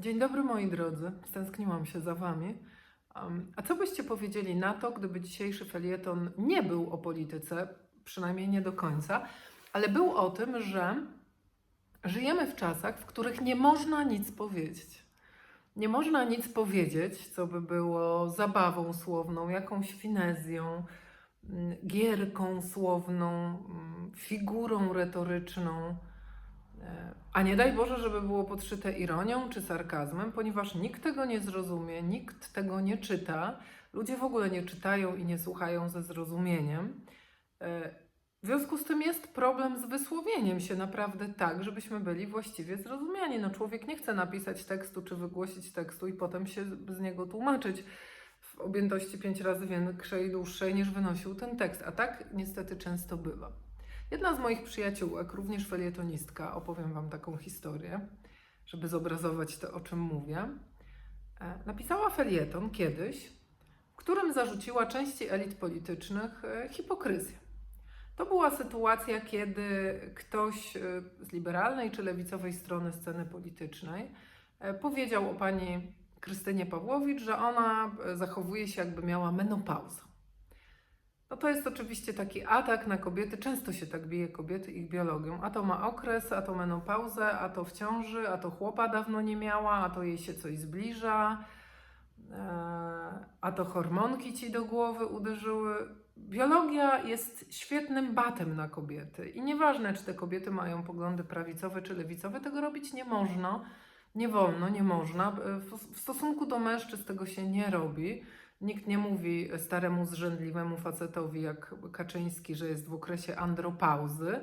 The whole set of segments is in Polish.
Dzień dobry moi drodzy, stęskniłam się za Wami. A co byście powiedzieli na to, gdyby dzisiejszy felieton nie był o polityce, przynajmniej nie do końca, ale był o tym, że żyjemy w czasach, w których nie można nic powiedzieć. Nie można nic powiedzieć, co by było zabawą słowną, jakąś finezją, mm, gierką słowną, mm, figurą retoryczną. E, A nie daj Boże, żeby było podszyte ironią czy sarkazmem, ponieważ nikt tego nie zrozumie, nikt tego nie czyta. Ludzie w ogóle nie czytają i nie słuchają ze zrozumieniem. E, W związku z tym jest problem z wysłowieniem się naprawdę tak, żebyśmy byli właściwie zrozumiani. No człowiek nie chce napisać tekstu czy wygłosić tekstu i potem się z niego tłumaczyć w objętości pięć razy większej i dłuższej niż wynosił ten tekst. A tak niestety często bywa. Jedna z moich przyjaciółek, również felietonistka, opowiem Wam taką historię, żeby zobrazować to, o czym mówię. E, Napisała felieton kiedyś, w którym zarzuciła części elit politycznych e, hipokryzję. To była sytuacja, kiedy ktoś e, z liberalnej czy lewicowej strony sceny politycznej powiedział o pani Krystynie Pawłowicz, że ona zachowuje się jakby miała menopauzę. No to jest oczywiście taki atak na kobiety. Często się tak bije kobiety ich biologią. A to ma okres, a to menopauzę, a to w ciąży, a to chłopa dawno nie miała, a to jej się coś zbliża, e, a to hormonki ci do głowy uderzyły. Biologia jest świetnym batem na kobiety. I nieważne, czy te kobiety mają poglądy prawicowe czy lewicowe, tego robić nie można. Nie wolno, nie można. W- W stosunku do mężczyzn tego się nie robi. Nikt nie mówi staremu, zrzędliwemu facetowi jak Kaczyński, że jest w okresie andropauzy.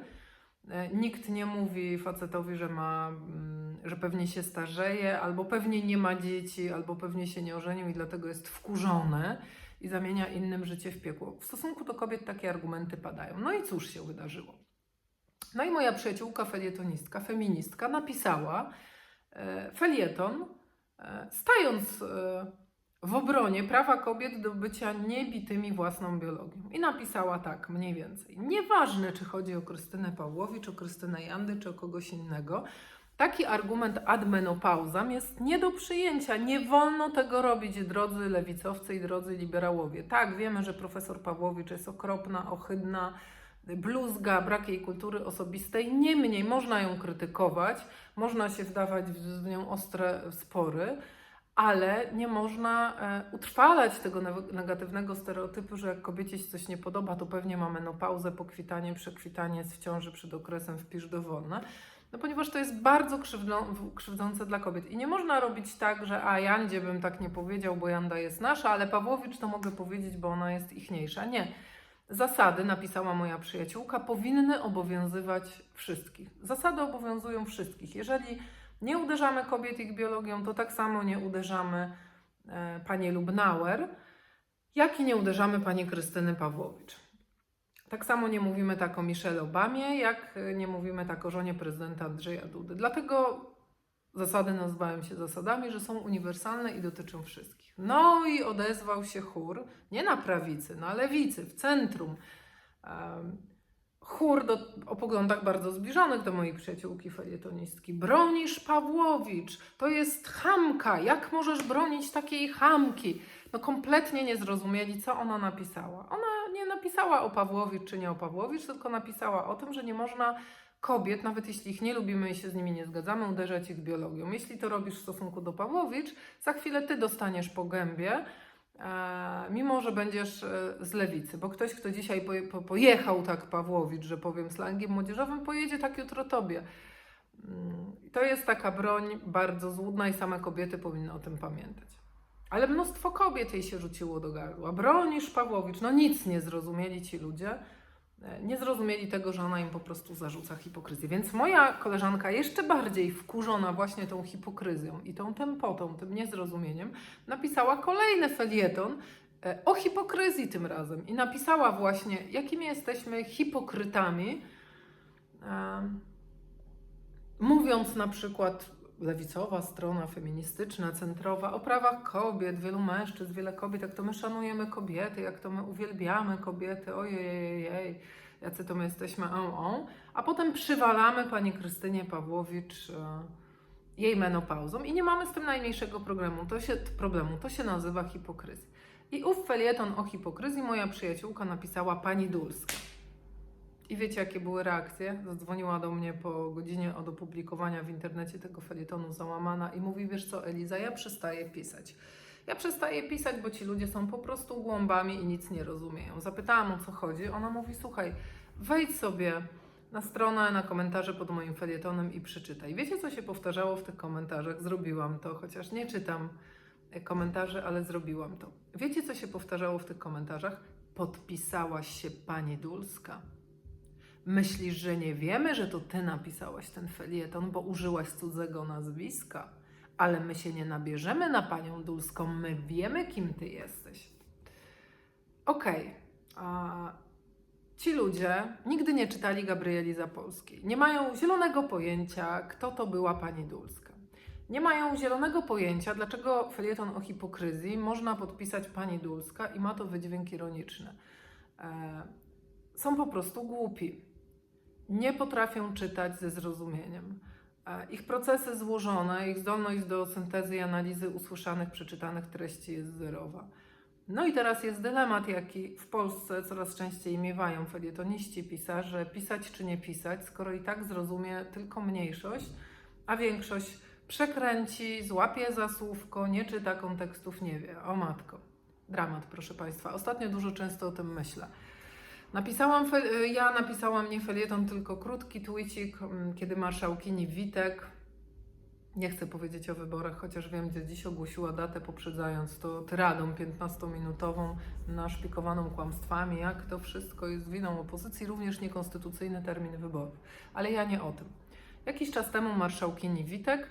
E, Nikt nie mówi facetowi, że, ma, mm, że pewnie się starzeje, albo pewnie nie ma dzieci, albo pewnie się nie ożenił i dlatego jest wkurzony i zamienia innym życie w piekło. W stosunku do kobiet takie argumenty padają. No i cóż się wydarzyło? No i moja przyjaciółka, felietonistka, feministka napisała e, felieton, e, stając w obronie prawa kobiet do bycia niebitymi własną biologią. I napisała tak, mniej więcej. Nieważne, czy chodzi o Krystynę Pawłowicz, o Krystynę Jandy, czy o kogoś innego, taki argument ad menopauzam jest nie do przyjęcia. Nie wolno tego robić, drodzy lewicowcy i drodzy liberałowie. Tak, wiemy, że profesor Pawłowicz jest okropna, ohydna, bluzga, brak jej kultury osobistej. Niemniej można ją krytykować, można się wdawać w nią ostre spory, ale nie można e, utrwalać tego ne- negatywnego stereotypu, że jak kobiecie się coś nie podoba, to pewnie ma menopauzę, pokwitanie, przekwitanie, jest w ciąży przed okresem wpisz dowolne. No ponieważ to jest bardzo krzywdzące dla kobiet. I nie można robić tak, że a Jandzie bym tak nie powiedział, bo Janda jest nasza, ale Pawłowicz to mogę powiedzieć, bo ona jest ichniejsza. Nie. Zasady, napisała moja przyjaciółka, powinny obowiązywać wszystkich. Zasady obowiązują wszystkich. Jeżeli nie uderzamy kobiet ich biologią, to tak samo nie uderzamy e, pani Lubnauer, jak i nie uderzamy pani Krystyny Pawłowicz. Tak samo nie mówimy tak o Michelle Obamie, jak nie mówimy tak o żonie prezydenta Andrzeja Dudy. Dlatego zasady nazywają się zasadami, że są uniwersalne i dotyczą wszystkich. No i odezwał się chór, nie na prawicy, na lewicy, w centrum. Em, chór do, o poglądach bardzo zbliżonych do mojej przyjaciółki felietonistki. Bronisz Pawłowicz, to jest chamka. Jak możesz bronić takiej chamki? No kompletnie nie zrozumieli, co ona napisała. Ona nie napisała o Pawłowicz czy nie o Pawłowicz, tylko napisała o tym, że nie można kobiet, nawet jeśli ich nie lubimy i się z nimi nie zgadzamy, uderzać ich biologią. Jeśli to robisz w stosunku do Pawłowicz, za chwilę ty dostaniesz po gębie, mimo że będziesz e, z lewicy. Bo ktoś, kto dzisiaj poje, po, pojechał tak Pawłowicz, że powiem slangiem młodzieżowym, pojedzie tak jutro tobie. Mm, To jest taka broń bardzo złudna i same kobiety powinny o tym pamiętać. Ale mnóstwo kobiet jej się rzuciło do gardła. Bronisz Pawłowicz. No nic nie zrozumieli ci ludzie. E, Nie zrozumieli tego, że ona im po prostu zarzuca hipokryzję. Więc moja koleżanka, jeszcze bardziej wkurzona właśnie tą hipokryzją i tą tempotą, tym niezrozumieniem, napisała kolejny felieton e, o hipokryzji tym razem. I napisała właśnie, jakimi jesteśmy hipokrytami, em, mówiąc na przykład lewicowa strona feministyczna, centrowa, o prawach kobiet, wielu mężczyzn, wiele kobiet, jak to my szanujemy kobiety, jak to my uwielbiamy kobiety, ojej, jacy to my jesteśmy, on, on. A potem przywalamy pani Krystynie Pawłowicz e, jej menopauzą i nie mamy z tym najmniejszego problemu. To się, problemu. To się nazywa hipokryzja. I ów felieton o hipokryzji moja przyjaciółka napisała pani Dulska. I wiecie, jakie były reakcje? Zadzwoniła do mnie po godzinie od opublikowania w internecie tego felietonu załamana i mówi, wiesz co Eliza, ja przestaję pisać. Ja przestaję pisać, bo ci ludzie są po prostu głąbami i nic nie rozumieją. Zapytałam o co chodzi. Ona mówi, słuchaj, wejdź sobie na stronę, na komentarze pod moim felietonem i przeczytaj. Wiecie, co się powtarzało w tych komentarzach? Zrobiłam to, chociaż nie czytam e, komentarzy, ale zrobiłam to. Wiecie, co się powtarzało w tych komentarzach? Podpisałaś się pani Dulska. Myślisz, że nie wiemy, że to ty napisałaś ten felieton, bo użyłaś cudzego nazwiska? Ale my się nie nabierzemy na panią Dulską, my wiemy, kim ty jesteś. Okej. a Ci ludzie nigdy nie czytali Gabrieli Zapolskiej. Nie mają zielonego pojęcia, kto to była pani Dulska. Nie mają zielonego pojęcia, dlaczego felieton o hipokryzji można podpisać pani Dulska i ma to wydźwięk ironiczny. E, są po prostu głupi. Nie potrafią czytać ze zrozumieniem. Ich procesy złożone, ich zdolność do syntezy i analizy usłyszanych, przeczytanych treści jest zerowa. No i teraz jest dylemat, jaki w Polsce coraz częściej miewają felietoniści, pisarze, pisać czy nie pisać, skoro i tak zrozumie tylko mniejszość, a większość przekręci, złapie za słówko, nie czyta kontekstów, nie wie. O matko. Dramat, proszę Państwa. Ostatnio dużo często o tym myślę. Napisałam, fel- ja napisałam nie felieton, tylko krótki tweetik, mm, kiedy marszałkini Witek, nie chcę powiedzieć o wyborach, chociaż wiem, że dziś ogłosiła datę poprzedzając to tyradą 15-minutową, naszpikowaną kłamstwami, jak to wszystko jest winą opozycji, również niekonstytucyjny termin wyborów. Ale ja nie o tym. Jakiś czas temu marszałkini Witek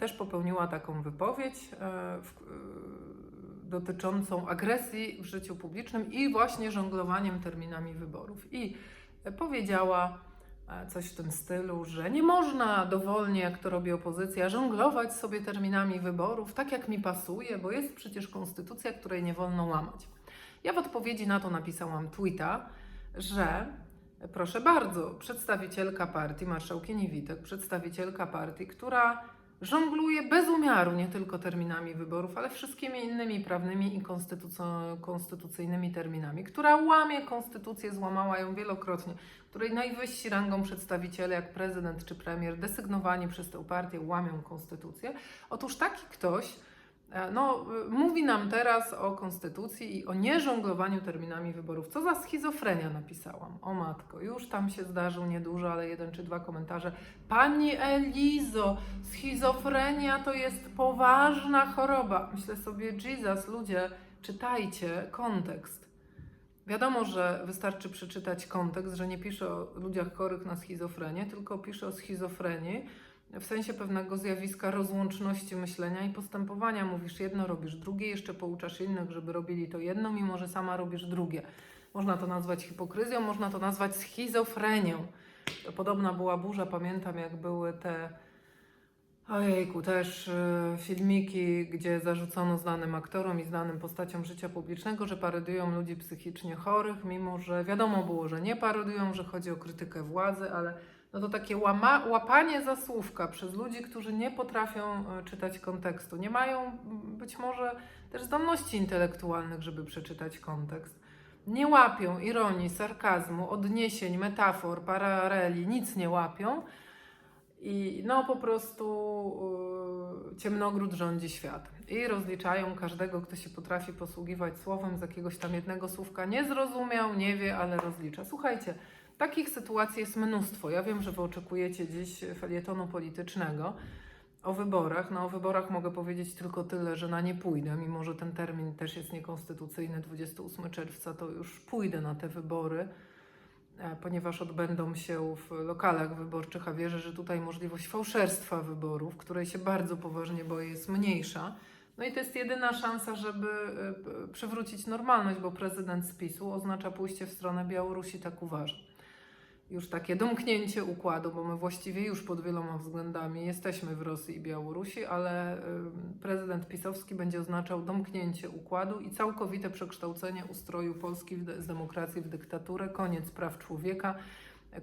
też popełniła taką wypowiedź e, w, e, dotyczącą agresji w życiu publicznym i właśnie żonglowaniem terminami wyborów. I powiedziała e, coś w tym stylu, że nie można dowolnie, jak to robi opozycja, żonglować sobie terminami wyborów, tak jak mi pasuje, bo jest przecież konstytucja, której nie wolno łamać. Ja w odpowiedzi na to napisałam tweeta, że proszę bardzo, przedstawicielka partii, marszałkini Witek, przedstawicielka partii, która żongluje bez umiaru nie tylko terminami wyborów, ale wszystkimi innymi prawnymi i konstytucyjnymi terminami, która łamie konstytucję, złamała ją wielokrotnie, której najwyżsi rangą przedstawiciele, jak prezydent czy premier, desygnowani przez tę partię, łamią konstytucję. Otóż taki ktoś no, y, mówi nam teraz o konstytucji i o nieżonglowaniu terminami wyborów. Co za schizofrenia napisałam. O matko, już tam się zdarzył niedużo, ale jeden czy dwa komentarze. Pani Elizo, schizofrenia to jest poważna choroba. Myślę sobie, Jesus, ludzie, czytajcie kontekst. Wiadomo, że wystarczy przeczytać kontekst, że nie pisze o ludziach chorych na schizofrenię, tylko pisze o schizofrenii w sensie pewnego zjawiska rozłączności myślenia i postępowania. Mówisz jedno, robisz drugie, jeszcze pouczasz innych, żeby robili to jedno, mimo że sama robisz drugie. Można to nazwać hipokryzją, można to nazwać schizofrenią. Podobna była burza, pamiętam jak były te ojejku, też y, filmiki, gdzie zarzucono znanym aktorom i znanym postaciom życia publicznego, że parodują ludzi psychicznie chorych, mimo że wiadomo było, że nie parodują, że chodzi o krytykę władzy, ale no to takie łama, łapanie za słówka przez ludzi, którzy nie potrafią y, czytać kontekstu, nie mają być może też zdolności intelektualnych, żeby przeczytać kontekst. Nie łapią ironii, sarkazmu, odniesień, metafor, paraleli, nic nie łapią. I no po prostu yy, ciemnogród rządzi świat. I rozliczają każdego, kto się potrafi posługiwać słowem z jakiegoś tam jednego słówka. Nie zrozumiał, nie wie, ale rozlicza. Słuchajcie, takich sytuacji jest mnóstwo. Ja wiem, że wy oczekujecie dziś felietonu politycznego o wyborach. No o wyborach mogę powiedzieć tylko tyle, że na nie pójdę, mimo że ten termin też jest niekonstytucyjny, 28 czerwca, to już pójdę na te wybory e, ponieważ odbędą się w lokalach wyborczych, a wierzę, że tutaj możliwość fałszerstwa wyborów, której się bardzo poważnie boję, jest mniejsza. No i to jest jedyna szansa, żeby e, przywrócić normalność, bo prezydent z PiSu oznacza pójście w stronę Białorusi, tak uważam. Już takie domknięcie układu, bo my właściwie już pod wieloma względami jesteśmy w Rosji i Białorusi, ale ym, prezydent pisowski będzie oznaczał domknięcie układu i całkowite przekształcenie ustroju Polski z demokracji w dyktaturę, koniec praw człowieka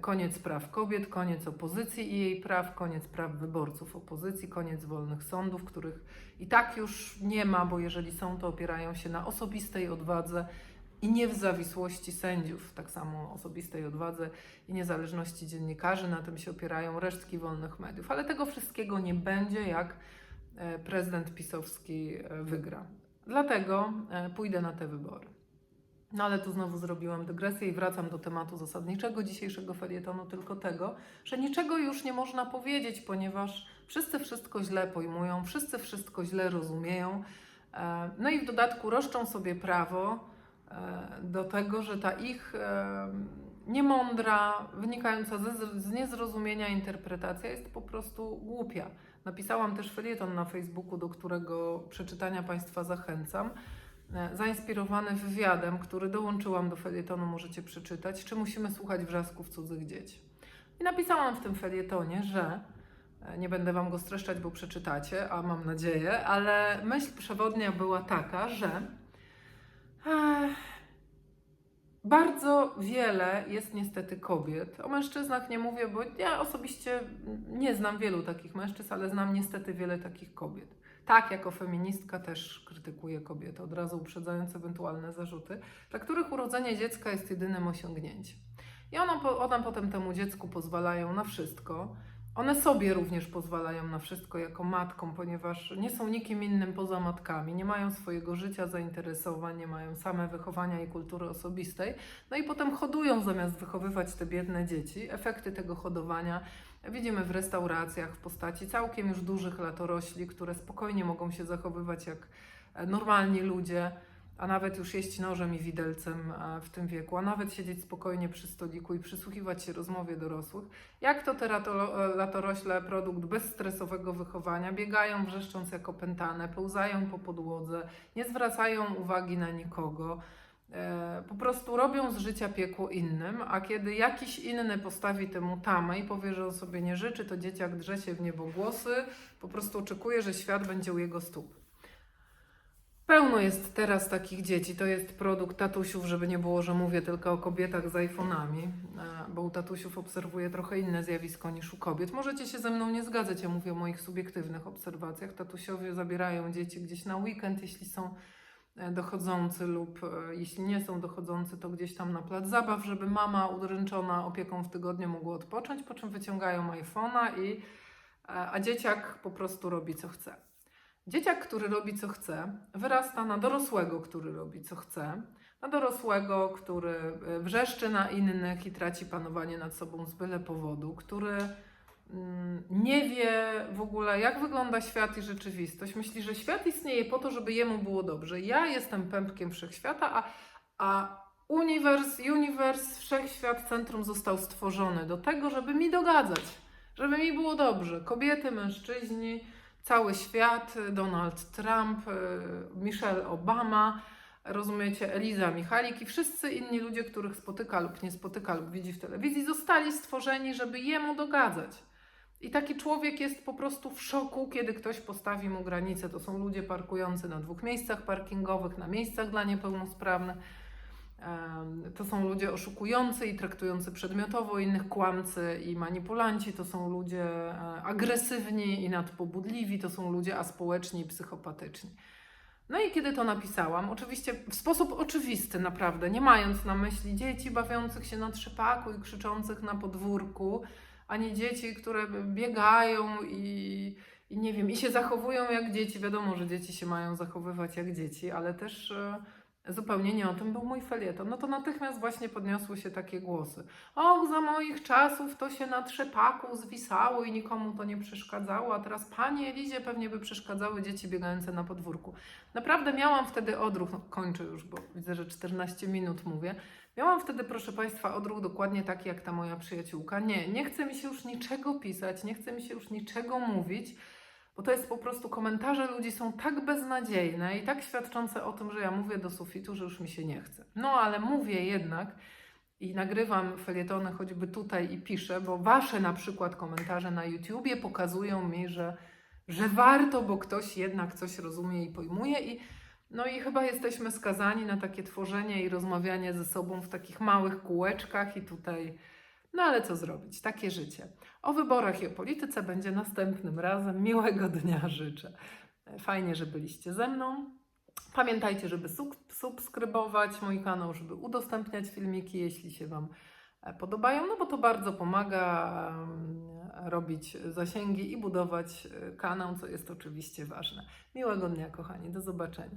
Koniec praw kobiet, koniec opozycji i jej praw, koniec praw wyborców opozycji, koniec wolnych sądów, których i tak już nie ma, bo jeżeli są, to opierają się na osobistej odwadze i niezawisłości sędziów, tak samo osobistej odwadze i niezależności dziennikarzy, na tym się opierają resztki wolnych mediów. Ale tego wszystkiego nie będzie, jak e, prezydent pisowski e, wygra. Dlatego e, pójdę na te wybory. No ale tu znowu zrobiłam dygresję i wracam do tematu zasadniczego dzisiejszego felietonu, tylko tego, że niczego już nie można powiedzieć, ponieważ wszyscy wszystko źle pojmują, wszyscy wszystko źle rozumieją. No i w dodatku roszczą sobie prawo do tego, że ta ich e, niemądra, wynikająca ze, z niezrozumienia interpretacja jest po prostu głupia. Napisałam też felieton na Facebooku, do którego przeczytania Państwa zachęcam e, zainspirowany wywiadem, który dołączyłam do felietonu, możecie przeczytać, czy musimy słuchać wrzasków cudzych dzieci. I napisałam w tym felietonie, że e, nie będę Wam go streszczać, bo przeczytacie, a mam nadzieję, ale myśl przewodnia była taka, że e, bardzo wiele jest niestety kobiet. O mężczyznach nie mówię, bo ja osobiście nie znam wielu takich mężczyzn, ale znam niestety wiele takich kobiet. Tak, jako feministka też krytykuję kobiety, od razu uprzedzając ewentualne zarzuty, dla których urodzenie dziecka jest jedynym osiągnięciem. I one, one potem temu dziecku pozwalają na wszystko. One sobie również pozwalają na wszystko jako matkom, ponieważ nie są nikim innym poza matkami, nie mają swojego życia, zainteresowań, nie mają same wychowania i kultury osobistej. No i potem hodują zamiast wychowywać te biedne dzieci. Efekty tego hodowania widzimy w restauracjach w postaci całkiem już dużych latorośli, które spokojnie mogą się zachowywać jak e, normalni ludzie, a nawet już jeść nożem i widelcem e, w tym wieku, a nawet siedzieć spokojnie przy stoliku i przysłuchiwać się rozmowie dorosłych. Jak to te rato- e, latorośle, produkt bezstresowego wychowania, biegają wrzeszcząc jak opętane, pełzają po podłodze, nie zwracają uwagi na nikogo. E, po prostu robią z życia piekło innym, a kiedy jakiś inny postawi temu tamę i powie, że on sobie nie życzy, to dzieciak drze się w niebogłosy, po prostu oczekuje, że świat będzie u jego stóp. Pełno jest teraz takich dzieci. To jest produkt tatusiów, żeby nie było, że mówię tylko o kobietach z iPhone'ami, e, bo u tatusiów obserwuję trochę inne zjawisko niż u kobiet. Możecie się ze mną nie zgadzać, ja mówię o moich subiektywnych obserwacjach. Tatusiowie zabierają dzieci gdzieś na weekend, jeśli są e, dochodzący lub e, jeśli nie są dochodzący, to gdzieś tam na plac zabaw, żeby mama udręczona opieką w tygodniu mogła odpocząć, po czym wyciągają iPhone'a i a dzieciak po prostu robi co chce. Dzieciak, który robi co chce, wyrasta na dorosłego, który robi co chce, na dorosłego, który e, wrzeszczy na innych i traci panowanie nad sobą z byle powodu, który mm, nie wie w ogóle, jak wygląda świat i rzeczywistość. Myśli, że świat istnieje po to, żeby jemu było dobrze. Ja jestem pępkiem wszechświata, a, a uniwers, uniwers, wszechświat, centrum został stworzony do tego, żeby mi dogadzać, żeby mi było dobrze. Kobiety, mężczyźni, cały świat, Donald Trump, y, Michelle Obama, rozumiecie, Eliza Michalik i wszyscy inni ludzie, których spotyka lub nie spotyka lub widzi w telewizji, zostali stworzeni, żeby jemu dogadzać. I taki człowiek jest po prostu w szoku, kiedy ktoś postawi mu granicę. To są ludzie parkujący na dwóch miejscach parkingowych, na miejscach dla niepełnosprawnych. To są ludzie oszukujący i traktujący przedmiotowo innych, kłamcy i manipulanci. To są ludzie e, agresywni i nadpobudliwi. To są ludzie aspołeczni i psychopatyczni. No i kiedy to napisałam, oczywiście w sposób oczywisty, naprawdę, nie mając na myśli dzieci bawiących się na trzepaku i krzyczących na podwórku, ani dzieci, które biegają i, i nie wiem, i się zachowują jak dzieci. Wiadomo, że dzieci się mają zachowywać jak dzieci, ale też e, zupełnie nie o tym był mój felieton. No to natychmiast właśnie podniosły się takie głosy. Och, za moich czasów to się na trzepaku zwisało i nikomu to nie przeszkadzało, a teraz pani Elizie pewnie by przeszkadzały dzieci biegające na podwórku. Naprawdę miałam wtedy odruch, no kończę już, bo widzę, że 14 minut mówię. Miałam wtedy, proszę Państwa, odruch dokładnie taki jak ta moja przyjaciółka. Nie, nie chce mi się już niczego pisać, nie chce mi się już niczego mówić, bo to jest po prostu komentarze ludzi są tak beznadziejne i tak świadczące o tym, że ja mówię do sufitu, że już mi się nie chce. No ale mówię jednak i nagrywam felietony choćby tutaj i piszę, bo Wasze na przykład komentarze na YouTubie pokazują mi, że, że warto, bo ktoś jednak coś rozumie i pojmuje i no i chyba jesteśmy skazani na takie tworzenie i rozmawianie ze sobą w takich małych kółeczkach i tutaj No ale co zrobić? Takie życie. O wyborach i o polityce będzie następnym razem. Miłego dnia życzę. Fajnie, że byliście ze mną. Pamiętajcie, żeby sub- subskrybować mój kanał, żeby udostępniać filmiki, jeśli się Wam e, podobają, no bo to bardzo pomaga em, robić zasięgi i budować e, kanał, co jest oczywiście ważne. Miłego dnia, kochani, do zobaczenia.